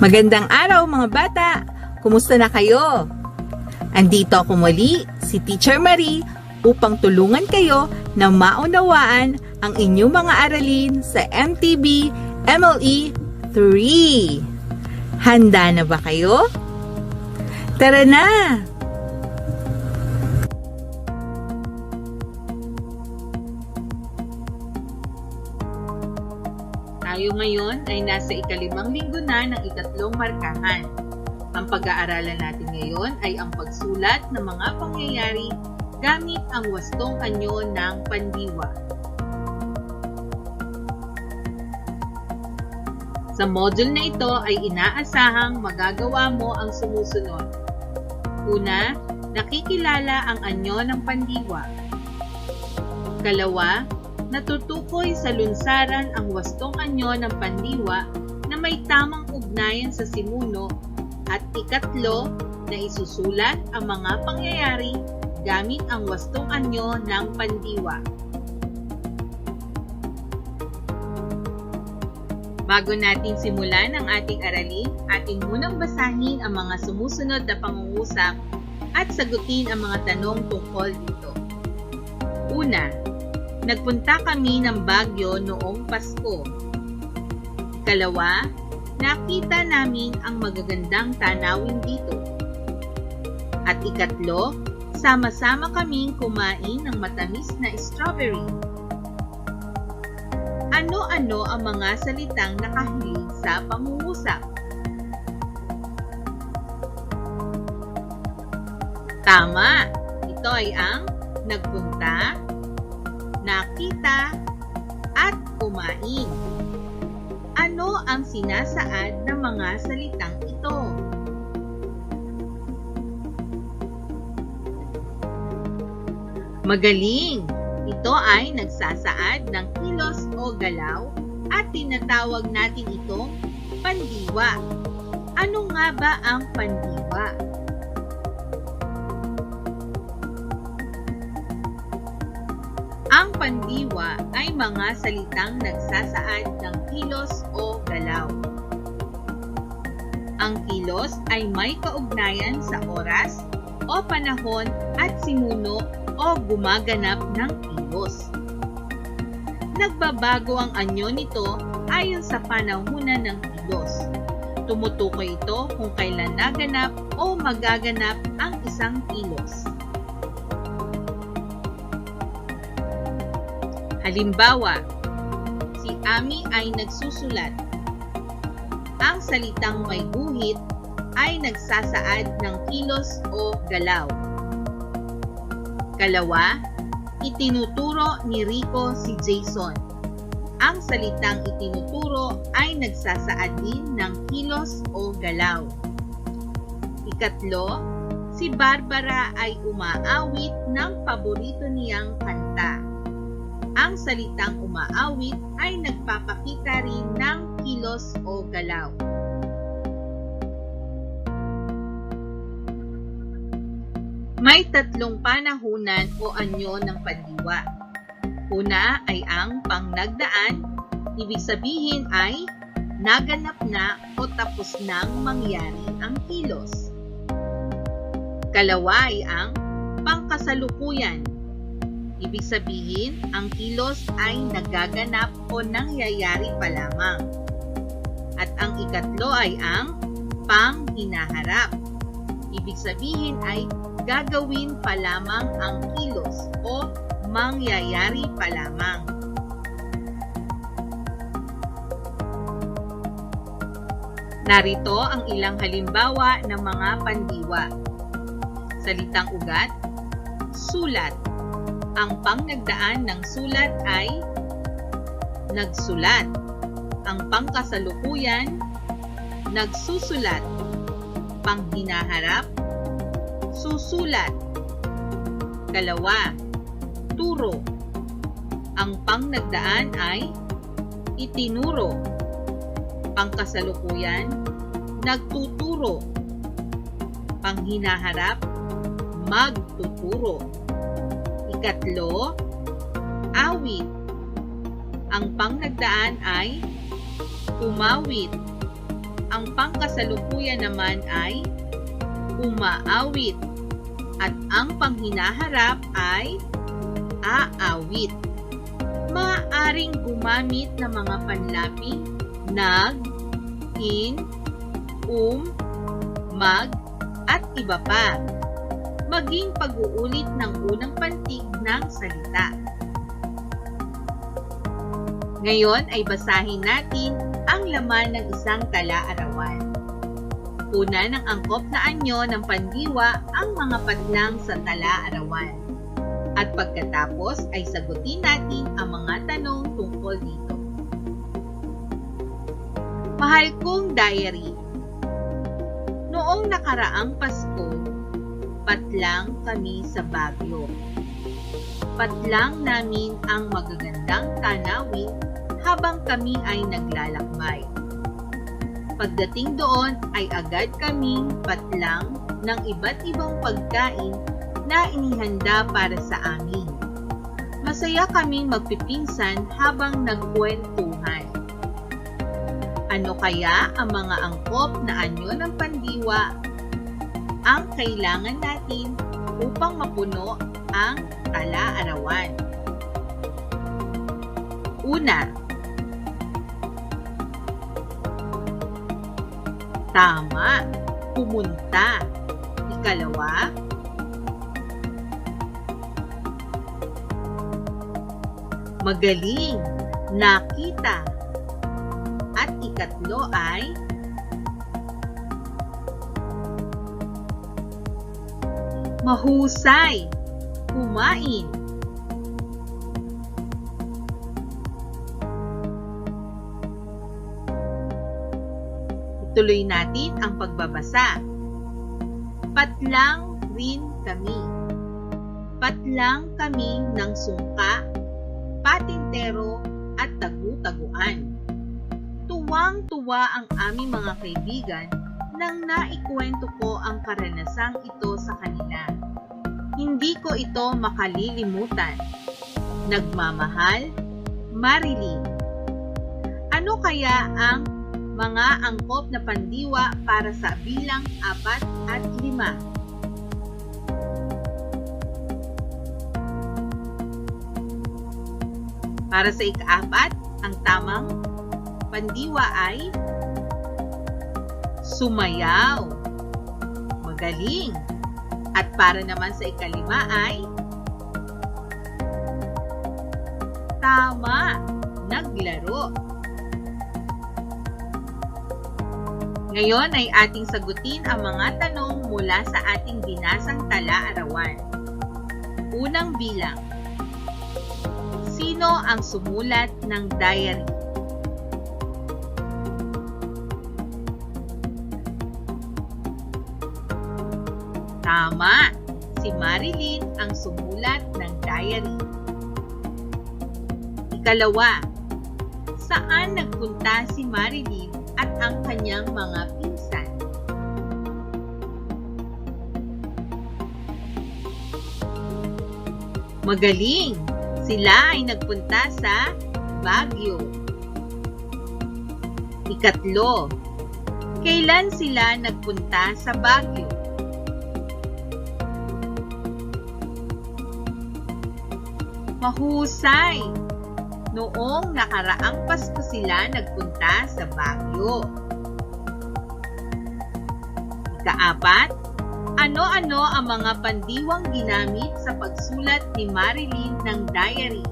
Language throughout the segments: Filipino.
Magandang araw mga bata! Kumusta na kayo? Andito ako muli, si Teacher Marie, upang tulungan kayo na maunawaan ang inyong mga aralin sa MTB MLE 3. Handa na ba kayo? Tara na! Tayo ngayon ay nasa ikalimang linggo na ng ikatlong markahan. Ang pag-aaralan natin ngayon ay ang pagsulat ng mga pangyayari gamit ang wastong anyo ng pandiwa. Sa module na ito ay inaasahang magagawa mo ang sumusunod. Una, nakikilala ang anyo ng pandiwa. Kalawa, natutukoy sa lunsaran ang wastong anyo ng pandiwa na may tamang ugnayan sa simuno at ikatlo na isusulat ang mga pangyayari gamit ang wastong anyo ng pandiwa. Bago natin simulan ang ating aralin, ating munang basahin ang mga sumusunod na pangungusap at sagutin ang mga tanong tungkol dito. Una, nagpunta kami ng Baguio noong Pasko. Kalawa, nakita namin ang magagandang tanawin dito. At ikatlo, sama-sama kaming kumain ng matamis na strawberry. Ano-ano ang mga salitang nakahilig sa pangungusap? Tama! Ito ay ang nagpunta, nakita, at kumain. Ano ang sinasaad ng mga salitang ito? Magaling! Ito ay nagsasaad ng kilos o galaw at tinatawag natin itong pandiwa. Ano nga ba ang pandiwa? Ang pandiwa ay mga salitang nagsasaad ng kilos o galaw. Ang kilos ay may kaugnayan sa oras o panahon at simuno o gumaganap ng kilos. Nagbabago ang anyo nito ayon sa panahunan ng kilos. Tumutukoy ito kung kailan naganap o magaganap ang isang kilos. Halimbawa, si Ami ay nagsusulat. Ang salitang may guhit ay nagsasaad ng kilos o galaw. Kalawa, itinuturo ni Rico si Jason. Ang salitang itinuturo ay nagsasaad din ng kilos o galaw. Ikatlo, si Barbara ay umaawit ng paborito niyang kanta. Ang salitang umaawit ay nagpapakita rin ng kilos o galaw. May tatlong panahunan o anyo ng pandiwa. Una ay ang pangnagdaan, ibig sabihin ay naganap na o tapos nang mangyari ang kilos. Kalawa ay ang pangkasalukuyan, ibig sabihin ang kilos ay nagaganap o nangyayari pa lamang. At ang ikatlo ay ang panghinaharap, ibig sabihin ay gagawin pa lamang ang kilos o mangyayari pa lamang. Narito ang ilang halimbawa ng mga pandiwa. Salitang ugat, sulat. Ang pangnagdaan ng sulat ay nagsulat. Ang pangkasalukuyan, nagsusulat. Panghinaharap, susulat. Kalawa, turo. Ang pangnagdaan ay itinuro. Pangkasalukuyan, nagtuturo. Panghinaharap, magtuturo. Ikatlo, awit. Ang pangnagdaan ay umawit. Ang pangkasalukuyan naman ay umaawit at ang panghinaharap ay aawit. Maaaring gumamit ng mga panlaping nag, in, um, mag, at iba pa. Maging pag-uulit ng unang pantig ng salita. Ngayon ay basahin natin ang laman ng isang tala-arawan. Una ng angkop na anyo ng pandiwa ang mga patlang sa tala-arawan. At pagkatapos ay sagutin natin ang mga tanong tungkol dito. Mahal kong diary, noong nakaraang Pasko, patlang kami sa Baguio. Patlang namin ang magagandang tanawin habang kami ay naglalakbay. Pagdating doon ay agad kaming patlang ng iba't ibang pagkain na inihanda para sa amin. Masaya kaming magpipinsan habang nagkwentuhan. Ano kaya ang mga angkop na anyo ng pandiwa ang kailangan natin upang mapuno ang tala-arawan? Una, Tama. Pumunta. Ikalawa. Magaling. Nakita. At ikatlo ay Mahusay. Kumain. Tuloy natin ang pagbabasa. Patlang rin kami. Patlang kami ng sungka, patintero at tagu-taguan. Tuwang-tuwa ang aming mga kaibigan nang naikwento ko ang karanasang ito sa kanila. Hindi ko ito makalilimutan. Nagmamahal, Marilyn. Ano kaya ang mga angkop na pandiwa para sa bilang apat at lima. Para sa ikaapat, ang tamang pandiwa ay sumayaw, magaling. At para naman sa ikalima ay tama, naglaro. Ngayon ay ating sagutin ang mga tanong mula sa ating binasang tala-arawan. Unang bilang. Sino ang sumulat ng diary? Tama! Si Marilyn ang sumulat ng diary. Ikalawa, saan nagpunta si Marilyn at ang kanyang mga pinsan? Magaling! Sila ay nagpunta sa Baguio. Ikatlo, kailan sila nagpunta sa Baguio? Mahusay! Noong nakaraang Pasko sila nagpunta sa Baguio. Ikaapat, ano-ano ang mga pandiwang ginamit sa pagsulat ni Marilyn ng diary?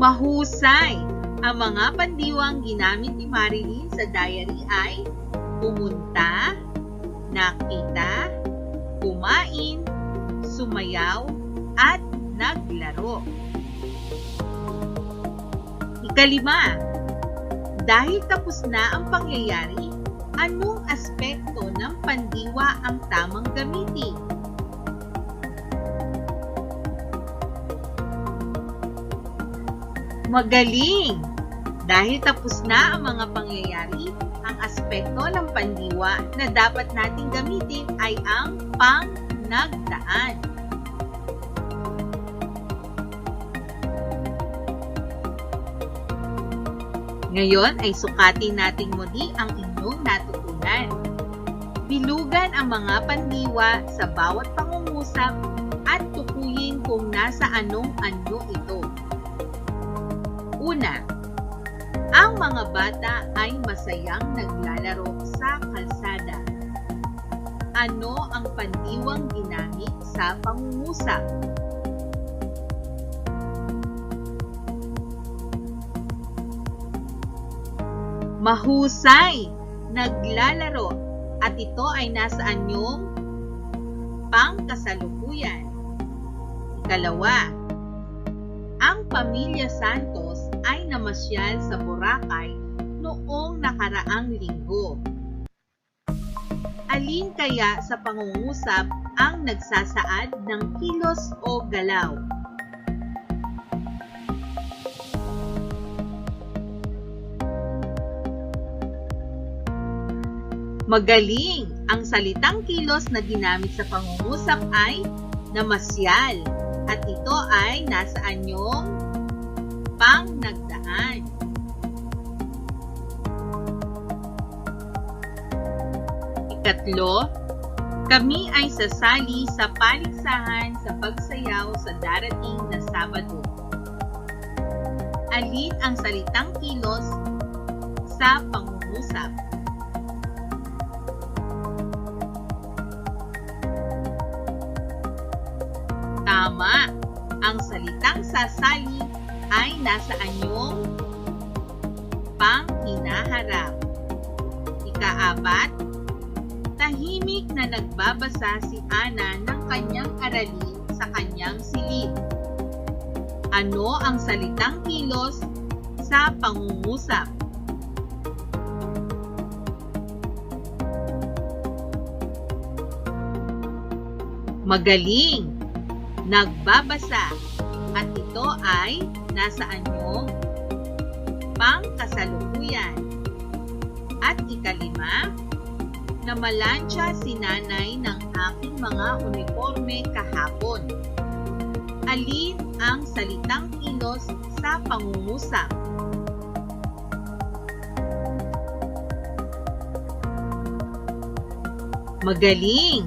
Mahusay! Ang mga pandiwang ginamit ni Marilyn sa diary ay pumunta, nakita, kumain, sumayaw, at naglaro. Ikalima, dahil tapos na ang pangyayari, anong aspekto ng pandiwa ang tamang gamitin? Magaling! Dahil tapos na ang mga pangyayari, ang aspekto ng pandiwa na dapat nating gamitin ay ang pangnagdaan. Ngayon ay sukatin natin muli ang inyong natutunan. Bilugan ang mga pandiwa sa bawat pangungusap at tukuyin kung nasa anong anyo ito. Una, ang mga bata ay masayang naglalaro sa kalsada. Ano ang pandiwang ginamit sa pangungusap? Mahusay! Naglalaro at ito ay nasa anyong pangkasalukuyan. Ikalawa, ang pamilya Santos ay namasyal sa Boracay noong nakaraang linggo. Alin kaya sa pangungusap ang nagsasaad ng kilos o galaw? Magaling! Ang salitang kilos na ginamit sa pangungusap ay namasyal at ito ay nasa anyong pang nagdaan. Ikatlo, kami ay sasali sa paligsahan sa pagsayaw sa darating na Sabado. Alin ang salitang kilos sa pangungusap? Tama! Ang salitang sasali ay nasa anyong panghinaharap. Ikaapat, tahimik na nagbabasa si Ana ng kanyang aralin sa kanyang silid. Ano ang salitang kilos sa pangungusap? Magaling! nagbabasa at ito ay nasa anyong pangkasalukuyan. At ikalima, namalansya si nanay ng aking mga uniforme kahapon. Alin ang salitang kilos sa pangungusap? Magaling!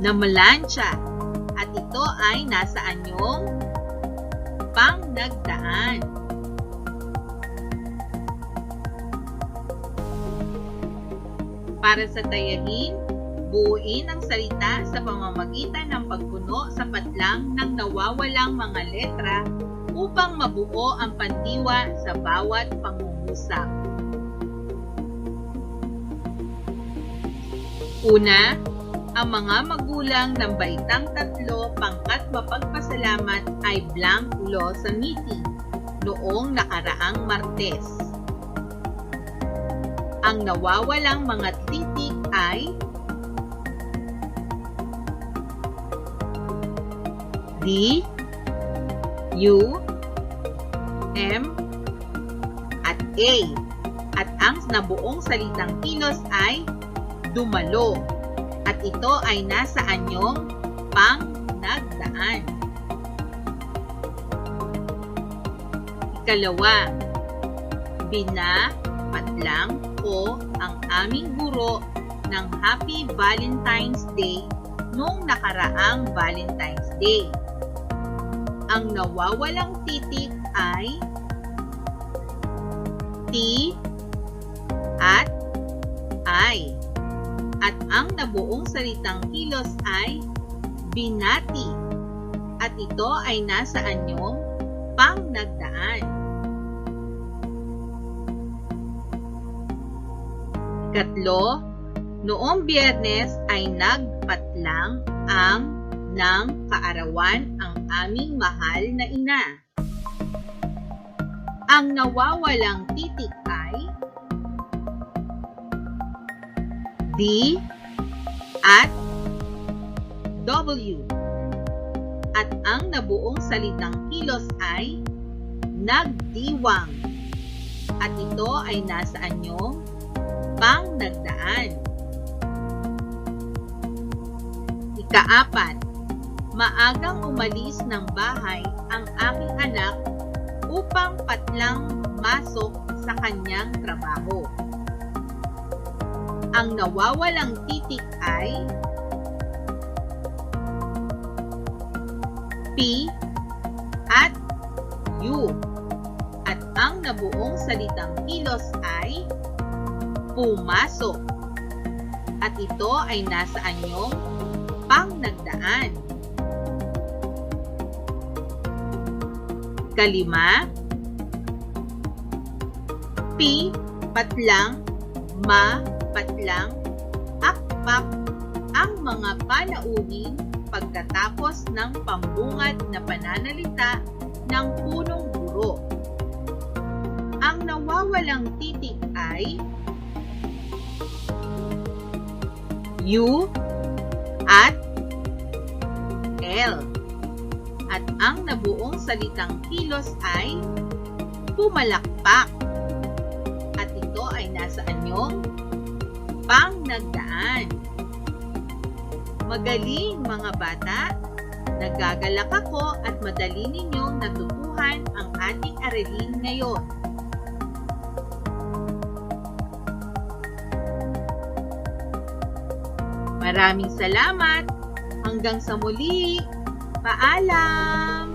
Namalansya at ito ay nasa anyong pangnagdaan. Para sa tayahin, buuin ang salita sa pamamagitan ng pagpuno sa patlang ng nawawalang mga letra upang mabuo ang pandiwa sa bawat pangungusap. Una, ang mga magulang ng baitang tatlo pangkat mapagpasalamat ay blank ulo sa meeting noong nakaraang Martes. Ang nawawalang mga titik ay D, U, M, at A. At ang nabuong salitang kilos ay dumalo at ito ay nasa anyong pang nagdaan. Ikalawa, bina, patlang ko ang aming guro ng Happy Valentine's Day noong nakaraang Valentine's Day. Ang nawawalang titik ay T at I at ang nabuong salitang kilos ay binati at ito ay nasa anyong pangnagdaan. Katlo, noong biyernes ay nagpatlang ang ng kaarawan ang aming mahal na ina. Ang nawawalang titik D at W. At ang nabuong salitang kilos ay nagdiwang. At ito ay nasa anyong pangnagdaan. Ikaapat, maagang umalis ng bahay ang aking anak upang patlang pumasok sa kanyang trabaho. Ang nawawalang titik ay P at U. At ang nabuong salitang kilos ay pumasok. At ito ay nasa anyong pang nagdaan. Kalima, P, patlang, ma, patlang, akpak, ang mga panauhin pagkatapos ng pambungad na pananalita ng punong guro. Ang nawawalang titik ay U at L. At ang nabuong salitang kilos ay pumalakpak. At ito ay nasa anyong pang nagdaan. Magaling mga bata! Nagagalak ako at madali ninyong natutuhan ang ating aralin ngayon. Maraming salamat! Hanggang sa muli! Paalam!